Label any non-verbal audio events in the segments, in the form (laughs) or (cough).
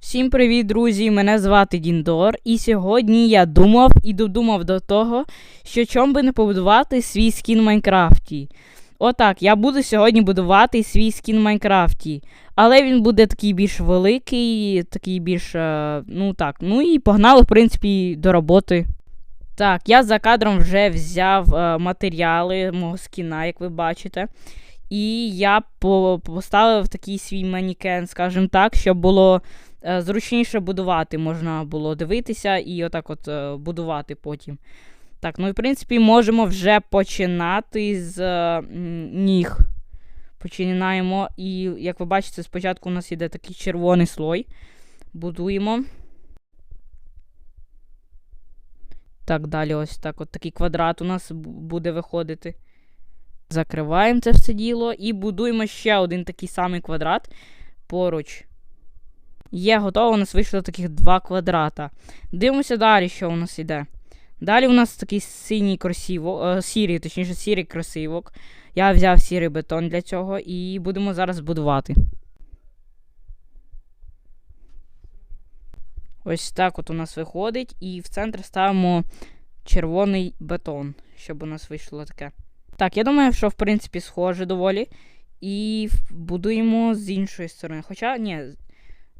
Всім привіт, друзі! Мене звати Діндор, і сьогодні я думав і додумав до того, що чом би не побудувати свій скін в Майнкрафті. Отак, я буду сьогодні будувати свій скін в Майнкрафті. Але він буде такий більш великий, такий більш. е, ну так. Ну і погнали, в принципі, до роботи. Так, я за кадром вже взяв е, матеріали мого скіна, як ви бачите. І я по- поставив такий свій манікен, скажімо так, щоб було зручніше будувати. Можна було дивитися і отак от е, будувати потім. Так, ну і в принципі можемо вже починати з е, ніг. Починаємо. І, як ви бачите, спочатку у нас іде такий червоний слой. Будуємо. Так, далі ось так. От такий квадрат у нас буде виходити. Закриваємо це все діло і будуємо ще один такий самий квадрат поруч. Є, готово, у нас вийшло таких два квадрата. Дивимося далі, що у нас іде. Далі у нас такий синій кросівок, е, сірий, точніше, сірий кросівок. Я взяв сірий бетон для цього і будемо зараз будувати. Ось так от у нас виходить. І в центр ставимо червоний бетон, щоб у нас вийшло таке. Так, я думаю, що в принципі схоже доволі. І будуємо з іншої сторони. Хоча, ні,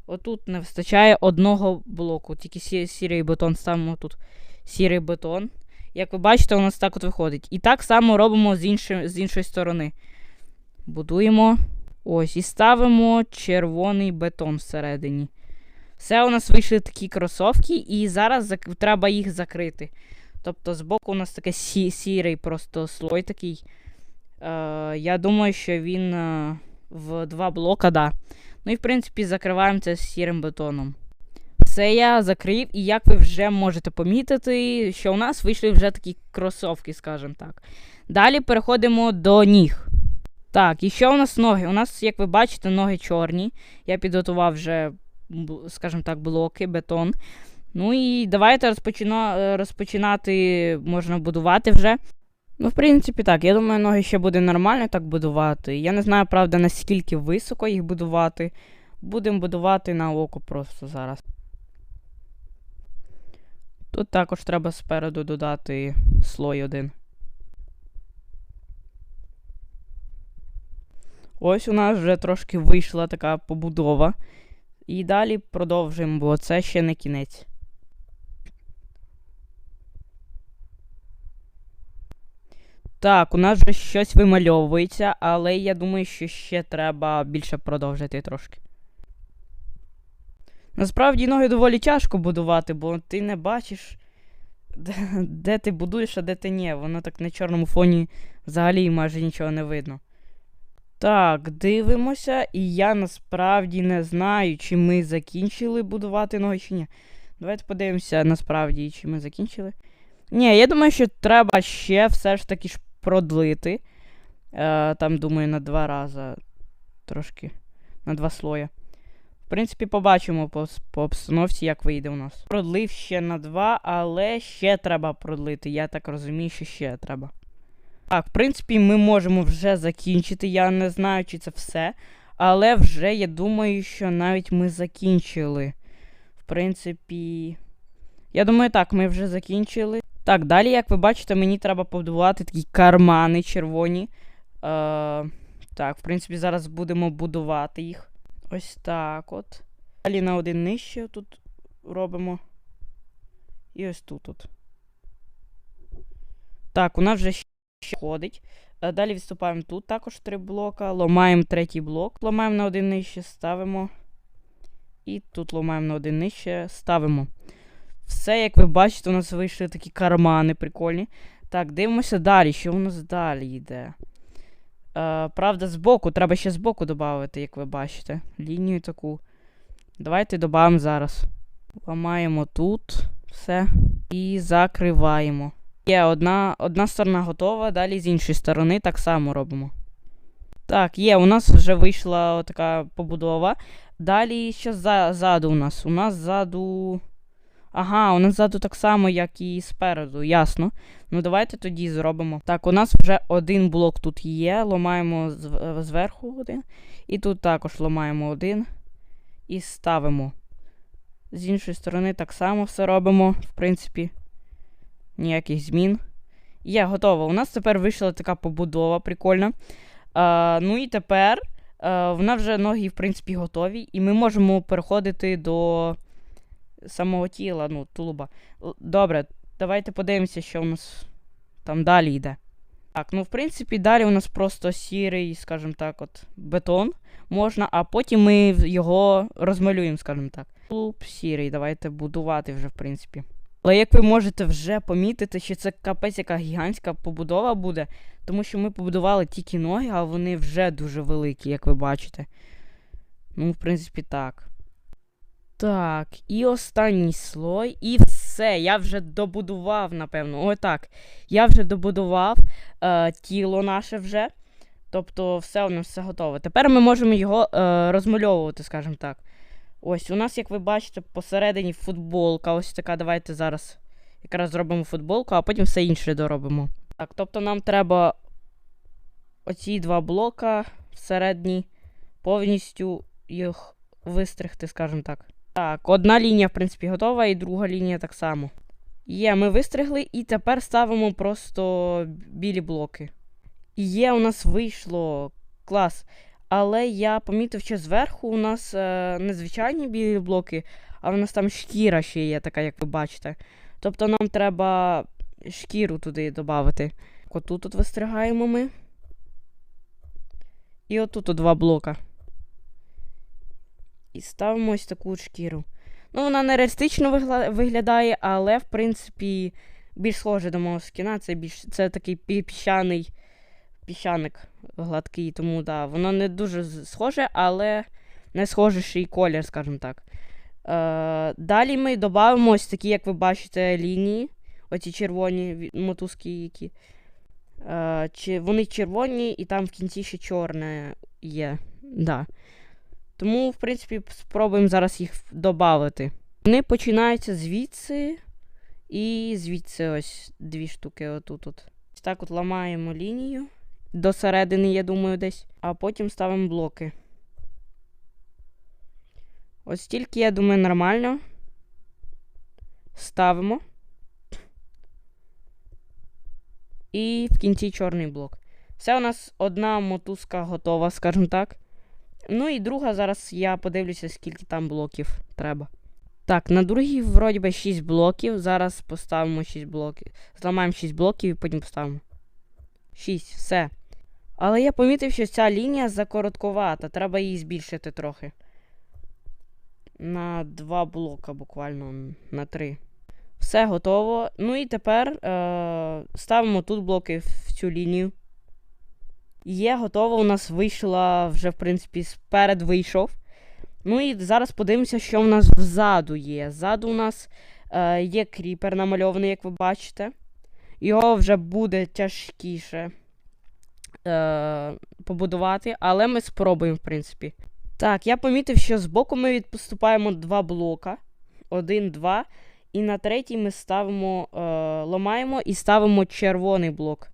отут не вистачає одного блоку. Тільки сі- сірий бетон ставимо тут сірий бетон. Як ви бачите, у нас так от виходить. І так само робимо з, іншої, з іншої сторони. Будуємо. Ось, і ставимо червоний бетон всередині. Все, у нас вийшли такі кросовки, і зараз зак- треба їх закрити. Тобто збоку у нас таке сі- сірий просто слой такий. Е, я думаю, що він е, в два блока, да. Ну і в принципі закриваємо це сірим бетоном. Все я закрив, і як ви вже можете помітити, що у нас вийшли вже такі кросовки, скажімо так. Далі переходимо до ніг. Так, і що у нас ноги? У нас, як ви бачите, ноги чорні. Я підготував вже, скажімо так, блоки, бетон. Ну і давайте розпочина... розпочинати можна будувати вже. Ну, в принципі, так. Я думаю, ноги ще буде нормально так будувати. Я не знаю, правда, наскільки високо їх будувати. Будемо будувати на око просто зараз. Тут також треба спереду додати слой один. Ось у нас вже трошки вийшла така побудова. І далі продовжуємо, бо це ще не кінець. Так, у нас вже щось вимальовується, але я думаю, що ще треба більше продовжити трошки. Насправді ноги доволі тяжко будувати, бо ти не бачиш, де, де ти будуєш, а де ти ні. Воно так на чорному фоні взагалі майже нічого не видно. Так, дивимося, і я насправді не знаю, чи ми закінчили будувати ноги чи ні. Давайте подивимося насправді, чи ми закінчили. Ні, я думаю, що треба ще все ж таки ж продлити. Е, там, думаю, на два рази. Трошки. На два слоя. В принципі, побачимо по, по обстановці, як вийде у нас. Продлив ще на два, але ще треба продлити. Я так розумію, що ще треба. Так, в принципі, ми можемо вже закінчити. Я не знаю, чи це все. Але вже я думаю, що навіть ми закінчили. В принципі. Я думаю, так, ми вже закінчили. Так, далі, як ви бачите, мені треба побудувати такі кармани червоні. Е, так, в принципі, зараз будемо будувати їх. Ось так от. Далі на один нижче тут робимо. І ось тут. от. Так, у нас вже ще ходить. Е, Далі відступаємо тут також три блока. Ломаємо третій блок. Ломаємо на один нижче, ставимо. І тут ломаємо на один нижче, ставимо. Все, як ви бачите, у нас вийшли такі кармани прикольні. Так, дивимося далі. Що у нас далі йде? Е, правда, збоку, треба ще збоку додати, як ви бачите. Лінію таку. Давайте додамо зараз. Ламаємо тут все. І закриваємо. Є одна, одна сторона готова, далі з іншої сторони так само робимо. Так, є, у нас вже вийшла така побудова. Далі що ззаду у нас? У нас ззаду. Ага, у нас ззаду так само, як і спереду, ясно. Ну давайте тоді зробимо. Так, у нас вже один блок тут є. Ломаємо е, зверху один. І тут також ламаємо один. І ставимо. З іншої сторони, так само все робимо, в принципі, ніяких змін. Є, готово. У нас тепер вийшла така побудова прикольна. А, ну і тепер а, в нас вже ноги, в принципі, готові, і ми можемо переходити до самого тіла, ну, тулуба. Добре, давайте подивимося, що у нас там далі йде. Так, ну в принципі, далі у нас просто сірий, скажімо так, от бетон можна, а потім ми його розмалюємо, скажімо так. Тулуб сірий, давайте будувати вже, в принципі. Але як ви можете вже помітити, що це капець яка гігантська побудова буде, тому що ми побудували тільки ноги, а вони вже дуже великі, як ви бачите. Ну, в принципі, так. Так, і останній слой, і все. Я вже добудував, напевно. О, так. Я вже добудував е, тіло наше вже. Тобто, все у нас все готове. Тепер ми можемо його е, розмальовувати, скажімо так. Ось, у нас, як ви бачите, посередині футболка. Ось така. Давайте зараз якраз зробимо футболку, а потім все інше доробимо. Так, тобто нам треба оці два блока всередині повністю їх вистригти, скажімо так. Так, одна лінія, в принципі, готова, і друга лінія так само. Є, ми вистригли, і тепер ставимо просто білі блоки. Є, у нас вийшло клас. Але я помітив, що зверху у нас е, не звичайні білі блоки, а у нас там шкіра ще є, така, як ви бачите. Тобто нам треба шкіру туди додати. Отут от вистригаємо ми. І отут от два блока. І ставимо ось таку шкіру. Ну, вона не реалістично виглядає, але, в принципі, більш схоже до мого скіна. Це більш це такий пі- піщаний піщаник гладкий, тому да, воно не дуже схоже, але не схожий колір, скажімо так. Е, далі ми додамо ось такі, як ви бачите, лінії. Оці червоні мотузки, які. Е, чи, вони червоні, і там в кінці ще чорне є. Да. Тому, в принципі, спробуємо зараз їх додати. Вони починаються звідси і звідси ось дві штуки отут. От. Так от ламаємо лінію до середини, я думаю, десь, а потім ставимо блоки. Ось тільки, я думаю, нормально. Ставимо. І в кінці чорний блок. Все у нас одна мотузка готова, скажімо так. Ну і друга, зараз я подивлюся, скільки там блоків треба. Так, на другій, вроді би, 6 блоків. Зараз поставимо 6 блоків. Зламаємо 6 блоків і потім поставимо. 6, все. Але я помітив, що ця лінія закоротковата. Треба її збільшити трохи. На 2 блока, буквально на 3. Все готово. Ну і тепер е- ставимо тут блоки в цю лінію. Є, готово. У нас вийшла вже, в принципі, сперед вийшов. Ну і зараз подивимося, що в нас взаду є. Ззаду у нас е, є кріпер намальований, як ви бачите. Його вже буде тяжкіше е, побудувати, але ми спробуємо, в принципі. Так, я помітив, що збоку ми відпоступаємо два блока. Один, два. І на третій ми ставимо, е, ламаємо і ставимо червоний блок.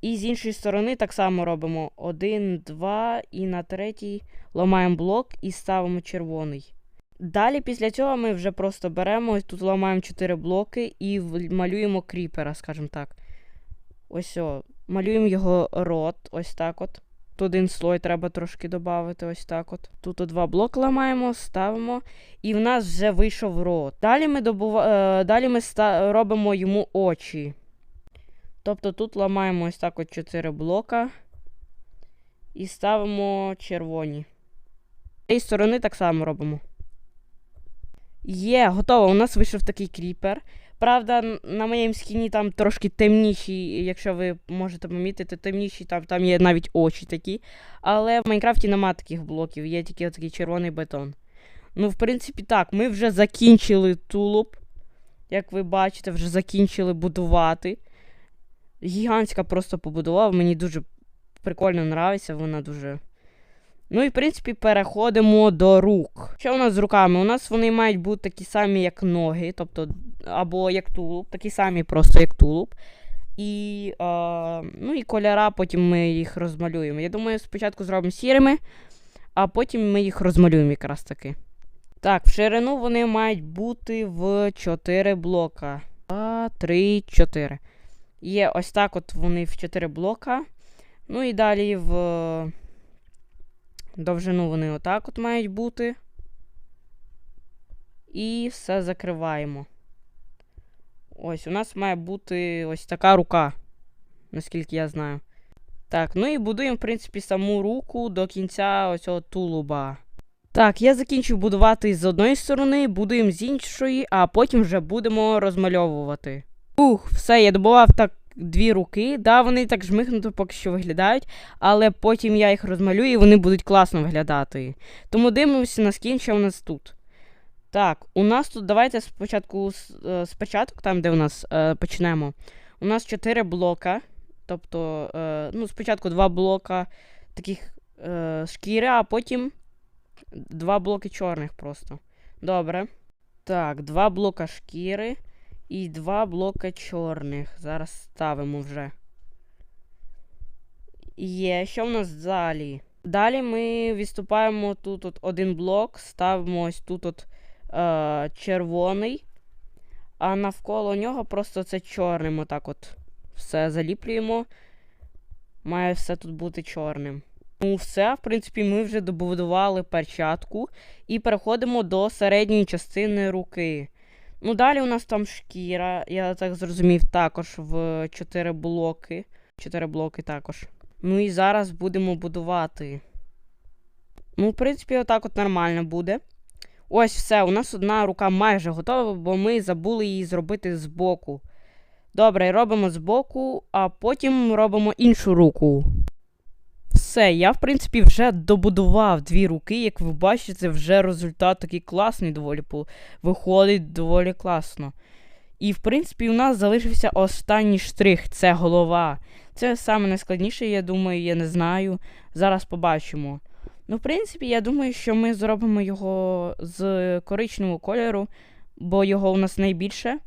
І з іншої сторони так само робимо. Один, два, і на третій ламаємо блок і ставимо червоний. Далі після цього ми вже просто беремо, тут ламаємо 4 блоки і малюємо кріпера, скажімо так. Ось о, малюємо його рот, ось так от. Тут один слой треба трошки додати, ось так от. Тут два блоки ламаємо, ставимо, і в нас вже вийшов рот. Далі ми, добува... е, далі ми ста... робимо йому очі. Тобто тут ламаємо ось так от 4 блока і ставимо червоні. З цієї сторони так само робимо. Є, готово. У нас вийшов такий кріпер. Правда, на моєму скіні там трошки темніші, якщо ви можете помітити, темніші, там, там є навіть очі такі. Але в Майнкрафті нема таких блоків, є тільки такий червоний бетон. Ну, в принципі, так, ми вже закінчили тулуб. Як ви бачите, вже закінчили будувати. Гігантська просто побудував, мені дуже прикольно нравиться, вона дуже. Ну і в принципі переходимо до рук. Що у нас з руками? У нас вони мають бути такі самі, як ноги, тобто, або як тулуб, такі самі просто як тулуб. І, е, ну, і кольора, потім ми їх розмалюємо. Я думаю, спочатку зробимо сірими, а потім ми їх розмалюємо якраз таки. Так, в ширину вони мають бути в 4 блока. 2, 3, 4. Є ось так от вони в 4 блока. Ну і далі в довжину вони отак от мають бути. І все закриваємо. Ось, у нас має бути ось така рука, наскільки я знаю. Так, ну і будуємо, в принципі, саму руку до кінця ось тулуба. Так, я закінчив будувати з одної сторони, будуємо з іншої, а потім вже будемо розмальовувати. Ух, все, я добував так дві руки. Да, вони так жмихнуто поки що виглядають, але потім я їх розмалюю і вони будуть класно виглядати. Тому дивимося на скін, що у нас тут. Так, у нас тут давайте спочатку е, спочатку, там, де у нас е, почнемо. У нас 4 блока. Тобто, е, ну, спочатку два блока таких шкіри, а потім два блоки чорних просто. Добре. Так, два блока шкіри і два блока чорних. Зараз ставимо вже. Є, що в нас далі? Далі ми відступаємо тут от один блок, ставимо ось тут от е, червоний, а навколо нього просто це чорним. Отак от все заліплюємо. Має все тут бути чорним. Ну, все, в принципі, ми вже добудували перчатку і переходимо до середньої частини руки. Ну, далі у нас там шкіра, я так зрозумів, також в 4 блоки. 4 блоки також. Ну і зараз будемо будувати. Ну, в принципі, отак от нормально буде. Ось все, у нас одна рука майже готова, бо ми забули її зробити збоку. Добре, робимо збоку, а потім робимо іншу руку. Все, я, в принципі, вже добудував дві руки. Як ви бачите, вже результат такий класний, доволі виходить доволі класно. І, в принципі, у нас залишився останній штрих це голова. Це саме найскладніше, я думаю, я не знаю. Зараз побачимо. Ну, в принципі, я думаю, що ми зробимо його з коричневого кольору, бо його у нас найбільше.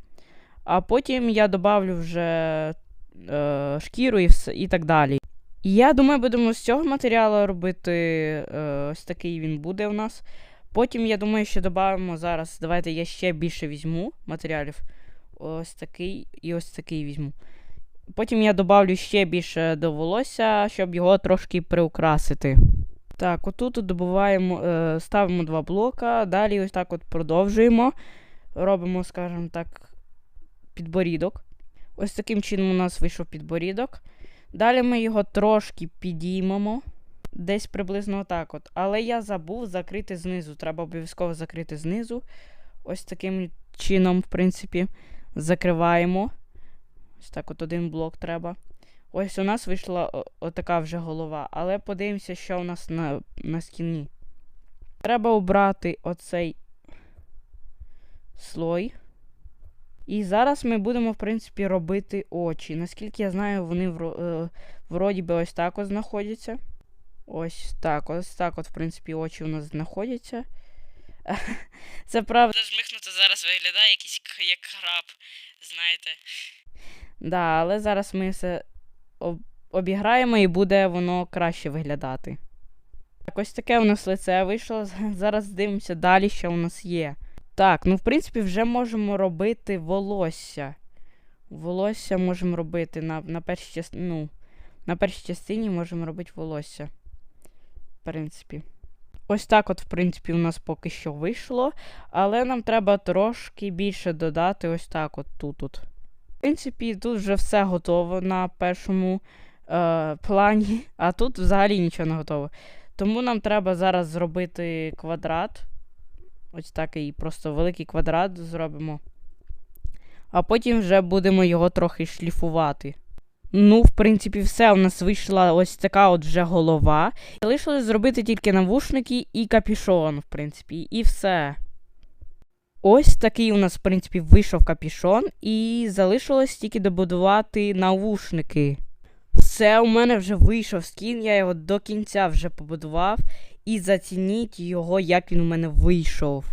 А потім я добавлю вже е, шкіру і, все, і так далі. Я думаю, будемо з цього матеріалу робити е, ось такий він буде у нас. Потім, я думаю, що додамо зараз. Давайте я ще більше візьму матеріалів. Ось такий і ось такий візьму. Потім я добавлю ще більше до волосся, щоб його трошки приукрасити. Так, отут добуваємо, е, ставимо два блока, далі ось так от продовжуємо. Робимо, скажімо так, підборідок. Ось таким чином у нас вийшов підборідок. Далі ми його трошки підіймемо. Десь приблизно отак от. Але я забув закрити знизу. Треба обов'язково закрити знизу. Ось таким чином, в принципі, закриваємо. Ось так от один блок треба. Ось у нас вийшла отака вже голова. Але подивимося, що у нас на, на стіні. Треба обрати оцей слой. І зараз ми будемо, в принципі, робити очі. Наскільки я знаю, вони е, вроді би ось так от знаходяться. Ось так, ось так, от, в принципі, очі у нас знаходяться. (laughs) Це правда. Змихнуто зараз виглядає якийсь як краб, знаєте. Да, але зараз ми все об- обіграємо і буде воно краще виглядати. Так, ось таке у нас лице вийшло. (laughs) Зараз дивимося далі, що у нас є. Так, ну в принципі, вже можемо робити волосся. Волосся можемо робити на, на першій частині. Ну, на першій частині можемо робити волосся. В принципі. Ось так, от, в принципі, у нас поки що вийшло. Але нам треба трошки більше додати ось так, от тут. от. В принципі, тут вже все готово на першому е, плані, а тут взагалі нічого не готово. Тому нам треба зараз зробити квадрат. Ось такий просто великий квадрат зробимо. А потім вже будемо його трохи шліфувати. Ну, в принципі, все. У нас вийшла ось така от вже голова. Залишилось зробити тільки навушники і капюшон, в принципі, і все. Ось такий у нас, в принципі, вийшов капюшон, і залишилось тільки добудувати навушники. Все, у мене вже вийшов скін, я його до кінця вже побудував. І зацініть його, як він у мене вийшов.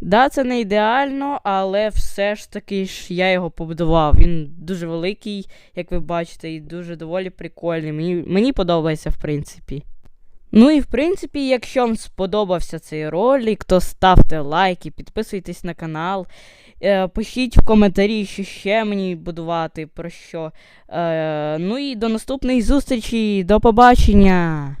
Да, це не ідеально, але все ж таки ж я його побудував. Він дуже великий, як ви бачите, і дуже доволі прикольний. Мені, мені подобається, в принципі. Ну і в принципі, якщо вам сподобався цей ролик, то ставте лайки, підписуйтесь на канал. Е, пишіть в коментарі, що ще мені будувати, про що. Е, ну і до наступної зустрічі, до побачення!